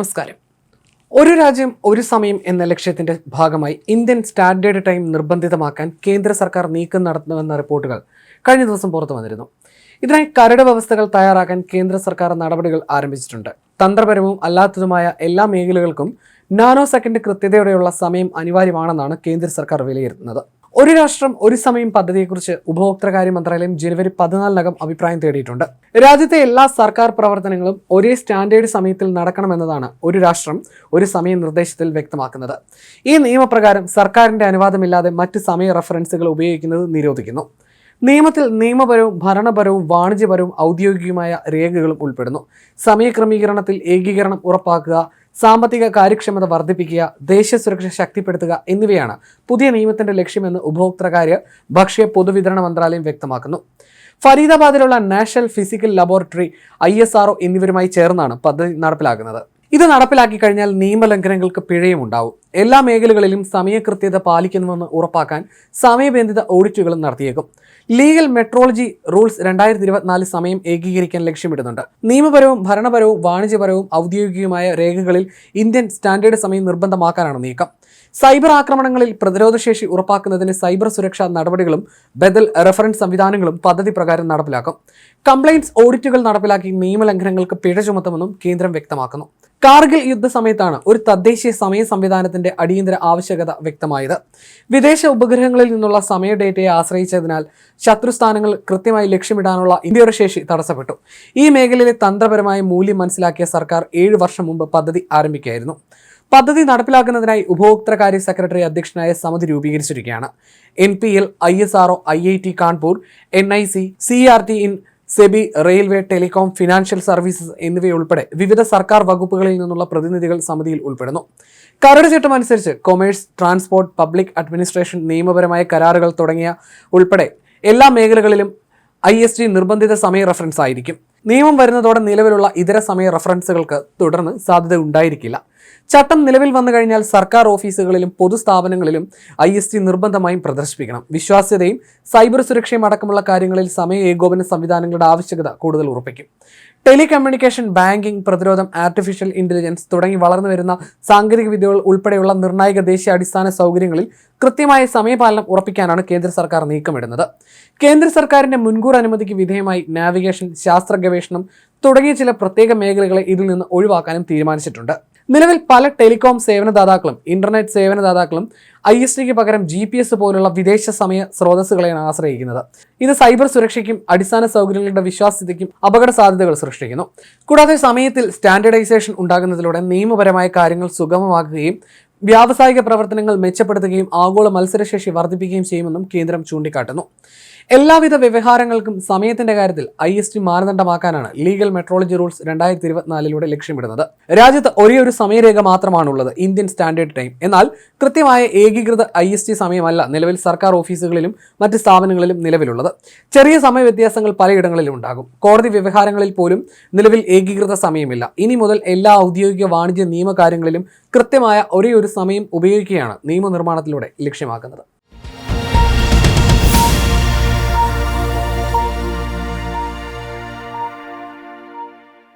നമസ്കാരം. ഒരു രാജ്യം ഒരു സമയം എന്ന ലക്ഷ്യത്തിന്റെ ഭാഗമായി ഇന്ത്യൻ സ്റ്റാൻഡേർഡ് ടൈം നിർബന്ധിതമാക്കാൻ കേന്ദ്ര സർക്കാർ നീക്കം നടത്തുന്നുവെന്ന റിപ്പോർട്ടുകൾ കഴിഞ്ഞ ദിവസം പുറത്തു വന്നിരുന്നു. ഇതിനായി കരട് വ്യവസ്ഥകൾ തയ്യാറാക്കാൻ കേന്ദ്ര സർക്കാർ നടപടികൾ ആരംഭിച്ചിട്ടുണ്ട്. തന്ത്രപരവും അല്ലാത്തതുമായ എല്ലാ മേഖലകൾക്കും നാനോ സെക്കൻഡ് കൃത്യതയോടെയുള്ള സമയം അനിവാര്യമാണെന്നാണ് കേന്ദ്ര സർക്കാർ വിലയിരുത്തുന്നത്. ഒരു രാഷ്ട്രം ഒരു സമയം പദ്ധതിയെക്കുറിച്ച് ഉപഭോക്തൃകാര്യ മന്ത്രാലയം ജനുവരി പതിനാലിനകം അഭിപ്രായം തേടിയിട്ടുണ്ട്. രാജ്യത്തെ എല്ലാ സർക്കാർ പ്രവർത്തനങ്ങളും ഒരേ സ്റ്റാൻഡേർഡ് സമയത്തിൽ നടക്കണമെന്നതാണ് ഒരു രാഷ്ട്രം ഒരു സമയ നിർദ്ദേശത്തിൽ വ്യക്തമാക്കുന്നത്. ഈ നിയമപ്രകാരം സർക്കാരിന്റെ അനുവാദമില്ലാതെ മറ്റ് സമയ റഫറൻസുകൾ ഉപയോഗിക്കുന്നത് നിരോധിക്കുന്നു. നിയമത്തിൽ നിയമപരവും ഭരണപരവും വാണിജ്യപരവും ഔദ്യോഗികമായ രേഖകളും ഉൾപ്പെടുന്നു. സമയക്രമീകരണത്തിൽ ഏകീകരണം ഉറപ്പാക്കുക സാമ്പത്തിക കാര്യക്ഷമത വർദ്ധിപ്പിക്കുക ദേശീയ സുരക്ഷ ശക്തിപ്പെടുത്തുക എന്നിവയാണ് പുതിയ നിയമത്തിന്റെ ലക്ഷ്യമെന്ന് ഉപഭോക്തൃകാര്യ ഭക്ഷ്യ പൊതുവിതരണ മന്ത്രാലയം വ്യക്തമാക്കുന്നു. ഫരീദാബാദിലുള്ള നാഷണൽ ഫിസിക്കൽ ലബോറട്ടറി ഐ എന്നിവരുമായി ചേർന്നാണ് പദ്ധതി നടപ്പിലാക്കുന്നത്. ഇത് നടപ്പിലാക്കി കഴിഞ്ഞാൽ നിയമലംഘനങ്ങൾക്ക് പിഴയും ഉണ്ടാവും എല്ലാ മേഖലകളിലും സമയകൃത്യത പാലിക്കുന്നുവെന്ന് ഉറപ്പാക്കാൻ സമയബന്ധിത ഓഡിറ്റുകളും നടത്തിയേക്കും. ലീഗൽ മെട്രോളജി റൂൾസ് രണ്ടായിരത്തി ഇരുപത്തിനാല് സമയം ഏകീകരിക്കാൻ ലക്ഷ്യമിടുന്നുണ്ട്. നിയമപരവും ഭരണപരവും വാണിജ്യപരവും ഔദ്യോഗികവുമായ രേഖകളിൽ ഇന്ത്യൻ സ്റ്റാൻഡേർഡ് സമയം നിർബന്ധമാക്കാനാണ് നീക്കം. സൈബർ ആക്രമണങ്ങളിൽ പ്രതിരോധശേഷി ഉറപ്പാക്കുന്നതിന് സൈബർ സുരക്ഷാ നടപടികളും ബദൽ റെഫറൻസ് സംവിധാനങ്ങളും പദ്ധതി പ്രകാരം നടപ്പിലാക്കും. കംപ്ലയിൻസ് ഓഡിറ്റുകൾ നടപ്പിലാക്കി നിയമലംഘനങ്ങൾക്ക് പിഴ ചുമത്തുമെന്നും കേന്ദ്രം വ്യക്തമാക്കുന്നു. കാർഗിൽ യുദ്ധസമയത്താണ് ഒരു തദ്ദേശീയ സമയ സംവിധാനത്തിന്റെ അടിയന്തര ആവശ്യകത വ്യക്തമായത്. വിദേശ ഉപഗ്രഹങ്ങളിൽ നിന്നുള്ള സമയ ഡേറ്റയെ ആശ്രയിച്ചതിനാൽ ശത്രുസ്ഥാനങ്ങൾ കൃത്യമായി ലക്ഷ്യമിടാനുള്ള ഇന്ത്യയുടെ ശേഷി തടസ്സപ്പെട്ടു. ഈ മേഖലയിലെ തന്ത്രപരമായ മൂല്യം മനസ്സിലാക്കിയ സർക്കാർ ഏഴ് വർഷം മുമ്പ് പദ്ധതി ആരംഭിക്കുകയായിരുന്നു. പദ്ധതി നടപ്പിലാക്കുന്നതിനായി ഉപഭോക്തൃകാര്യ സെക്രട്ടറി അധ്യക്ഷനായ സമിതി രൂപീകരിച്ചിരിക്കുകയാണ്. N P L I S RO I I T Kanpur N I C C R T in SEBI railway telecom financial services എന്നിവയുൾപ്പെടെ വിവിധ സർക്കാർ വകുപ്പുകളിൽ നിന്നുള്ള പ്രതിനിധികൾ സമിതിയിൽ ഉൾപ്പെടുന്നു. കരട് ചട്ടം അനുസരിച്ച് കൊമേഴ്സ് ട്രാൻസ്പോർട്ട് പബ്ലിക് അഡ്മിനിസ്ട്രേഷൻ നിയമപരമായ കരാറുകൾ തുടങ്ങിയ ഉൾപ്പെടെ എല്ലാ മേഖലകളിലും ഐ എസ് ടി നിർബന്ധിത സമയ റഫറൻസ് ആയിരിക്കും നിയമം വരുന്നതോടെ നിലവിലുള്ള ഇതര സമയ റഫറൻസുകൾക്ക് തുടർന്ന് സാധ്യത ഉണ്ടായിരിക്കില്ല. ചട്ടം നിലവിൽ വന്നു കഴിഞ്ഞാൽ സർക്കാർ ഓഫീസുകളിലും പൊതുസ്ഥാപനങ്ങളിലും ഐ എസ് ടി നിർബന്ധമായും പ്രദർശിപ്പിക്കണം. വിശ്വാസ്യതയും സൈബർ സുരക്ഷയും അടക്കമുള്ള കാര്യങ്ങളിൽ സമയ ഏകോപന സംവിധാനങ്ങളുടെ ആവശ്യകത കൂടുതൽ ഉറപ്പിക്കും. ടെലികമ്മ്യൂണിക്കേഷൻ ബാങ്കിംഗ് പ്രതിരോധം ആർട്ടിഫിഷ്യൽ ഇന്റലിജൻസ് തുടങ്ങി വളർന്നു വരുന്ന സാങ്കേതിക വിദ്യകൾ ഉൾപ്പെടെയുള്ള നിർണായക ദേശീയ അടിസ്ഥാന സൗകര്യങ്ങളിൽ കൃത്യമായ സമയപാലനം ഉറപ്പിക്കാനാണ് കേന്ദ്ര സർക്കാർ നീക്കമിടുന്നത്. കേന്ദ്ര സർക്കാരിന്റെ മുൻകൂർ അനുമതിക്ക് വിധേയമായി നാവിഗേഷൻ ശാസ്ത്ര ഗവേഷണം തുടങ്ങിയ ചില പ്രത്യേക മേഖലകളെ ഇതിൽ നിന്ന് ഒഴിവാക്കാനും തീരുമാനിച്ചിട്ടുണ്ട്. നിലവിൽ പല ടെലികോം സേവനദാതാക്കളും ഇന്റർനെറ്റ് സേവനദാതാക്കളും ഐ എസ് ടിക്ക് പകരം ജി പി എസ് പോലുള്ള വിദേശ സമയ സ്രോതസ്സുകളെയാണ് ആശ്രയിക്കുന്നത്. ഇത് സൈബർ സുരക്ഷയ്ക്കും അടിസ്ഥാന സൗകര്യങ്ങളുടെ വിശ്വാസ്യതയ്ക്കും അപകട സാധ്യതകൾ സൃഷ്ടിക്കുന്നു. കൂടാതെ സമയത്തിൽ സ്റ്റാൻഡേർഡൈസേഷൻ ഉണ്ടാകുന്നതിലൂടെ നിയമപരമായ കാര്യങ്ങൾ സുഗമമാക്കുകയും വ്യാവസായിക പ്രവർത്തനങ്ങൾ മെച്ചപ്പെടുത്തുകയും ആഗോള മത്സരശേഷി വർദ്ധിപ്പിക്കുകയും ചെയ്യുമെന്നും കേന്ദ്രം ചൂണ്ടിക്കാട്ടുന്നു. എല്ലാവിധ വ്യവഹാരങ്ങൾക്കും സമയത്തിന്റെ കാര്യത്തിൽ ഐ എസ് ടി മാനദണ്ഡമാക്കാനാണ് ലീഗൽ മെട്രോളജി റൂൾസ് രണ്ടായിരത്തി ഇരുപത്തിനാലിലൂടെ ലക്ഷ്യമിടുന്നത്. രാജ്യത്ത് ഒരേ ഒരു സമയരേഖ മാത്രമാണുള്ളത് ഇന്ത്യൻ സ്റ്റാൻഡേർഡ് ടൈം. എന്നാൽ കൃത്യമായ ഏകീകൃത ഐ എസ് ടി സമയമല്ല നിലവിൽ സർക്കാർ ഓഫീസുകളിലും മറ്റ് സ്ഥാപനങ്ങളിലും നിലവിലുള്ളത്. ചെറിയ സമയ വ്യത്യാസങ്ങൾ പലയിടങ്ങളിലും ഉണ്ടാകും. കോടതി വ്യവഹാരങ്ങളിൽ പോലും നിലവിൽ ഏകീകൃത സമയമില്ല. ഇനി മുതൽ എല്ലാ ഔദ്യോഗിക വാണിജ്യ നിയമകാര്യങ്ങളിലും കൃത്യമായ ഒരേ ഒരു സമയം ഉപയോഗിക്കുകയാണ് നിയമനിർമ്മാണത്തിലൂടെ ലക്ഷ്യമാക്കുന്നത്.